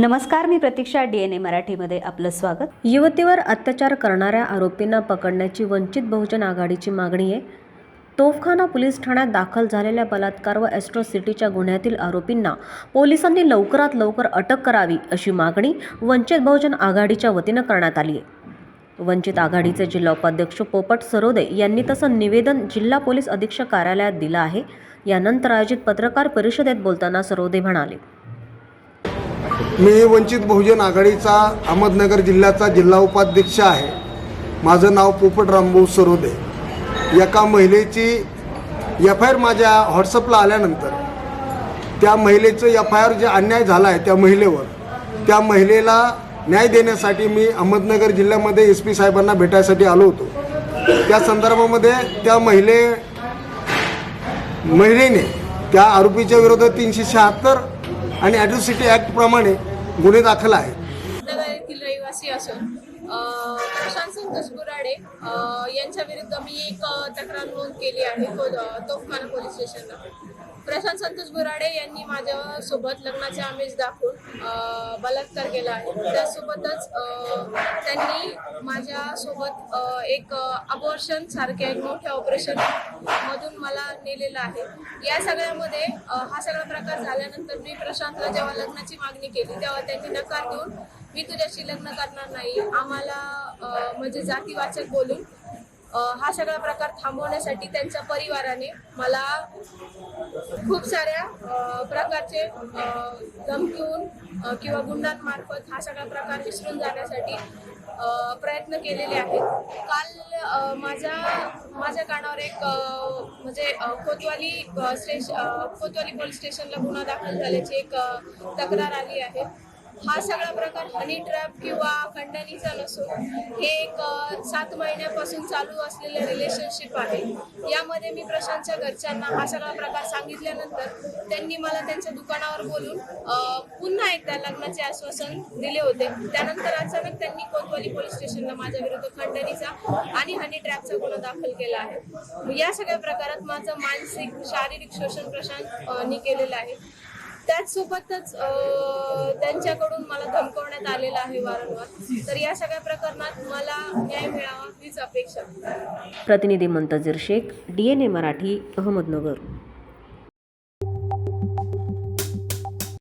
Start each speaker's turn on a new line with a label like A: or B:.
A: नमस्कार मी प्रतीक्षा D N ए मराठीमध्ये आपलं स्वागत.
B: युवतीवर अत्याचार करणाऱ्या आरोपींना पकडण्याची वंचित बहुजन आघाडीची मागणी आहे. तोफखाना पोलीस ठाण्यात दाखल झालेल्या बलात्कार व ॲस्ट्रोसिटीच्या गुन्ह्यातील आरोपींना पोलिसांनी लवकरात लवकर अटक करावी अशी मागणी वंचित बहुजन आघाडीच्या वतीनं करण्यात आली आहे. वंचित आघाडीचे जिल्हा उपाध्यक्ष पोपट सरोदे यांनी तसं निवेदन जिल्हा पोलीस अधीक्षक कार्यालयात दिलं आहे. यानंतर आयोजित पत्रकार परिषदेत बोलताना सरोदे म्हणाले
C: मी वंचित बहुजन आघाडीचा अहमदनगर जिल्ह्याचा जिल्हा उपाध्यक्ष आहे. माझं नाव पोपट रामभाऊ सरोदे. एका महिलेची एफ आय आर माझ्या व्हॉट्सअपला आल्यानंतर त्या महिलेचं एफ आय आर जे अन्याय झाला आहे त्या महिलेवर त्या महिलेला न्याय देण्यासाठी मी अहमदनगर जिल्ह्यामध्ये एस पी साहेबांना भेटायसाठी आलो होतो. त्या संदर्भामध्ये त्या महिले महिलेने त्या आरोपीच्या विरोधात तीनशे शहात्तर आणि ॲड्रोसिटी ॲक्टप्रमाणे गुन्हे दाखल आहेत.
D: रहिवासी असून संतोष बुराडे यांच्या विरुद्ध मी एक तक्रार नोंद केली आहे तोफखाना पोलीस स्टेशनला. प्रशांत संतोष बुराडे यांनी माझ्या सोबत लग्नाचे आमिष दाखवून बलात्कार केला आहे. त्यासोबतच त्यांनी माझ्यासोबत एक अबॉर्शन सारख्या एक मोठ्या ऑपरेशन मधून मला नेलेलं आहे. या सगळ्यामध्ये हा सगळा प्रकार झाल्यानंतर मी प्रशांतला जेव्हा लग्नाची मागणी केली तेव्हा त्यांनी नकार देऊन मी तुझ्याशी लग्न करणार नाही. आम्हाला म्हणजे जातीवाचक बोलून हा सगळा प्रकार थांबवण्यासाठी त्यांच्या परिवाराने मला खूप साऱ्या प्रकारचे धमकीवून किंवा गुंडांमार्फत हा सगळा प्रकार विसरून जाण्यासाठी प्रयत्न केलेले आहेत. काल माझ्या माझ्या कानावर एक म्हणजे कोतवाली स्टेश कोतवाली पोलीस स्टेशनला गुन्हा दाखल झाल्याची एक तक्रार आली आहे. हा सगळा प्रकार हनी ट्रॅप किंवा खंडणीचा नसून हे एक सात महिन्यापासून चालू असलेलं रिलेशनशिप आहे. यामध्ये मी प्रशांतच्या घरच्यांना हा सगळा प्रकार सांगितल्यानंतर त्यांनी मला त्यांच्या दुकानावर बोलून पुन्हा एकदा लग्नाचे आश्वासन दिले होते. त्यानंतर अचानक त्यांनी कोतवाली पोलीस स्टेशनला माझ्या विरुद्ध खंडणीचा आणि हनी ट्रॅपचा गुन्हा दाखल केला आहे. या सगळ्या प्रकारात माझं मानसिक शारीरिक शोषण प्रशांत नी केलेलं आहे. त्याचसोबतच त्यांच्याकडून मला धमकवण्यात आलेलं आहे वारंवार. तर या सगळ्या प्रकरणात मला न्याय मिळावा हीच अपेक्षा.
B: प्रतिनिधी Muntazir Shaikh D N A Marathi Ahmednagar.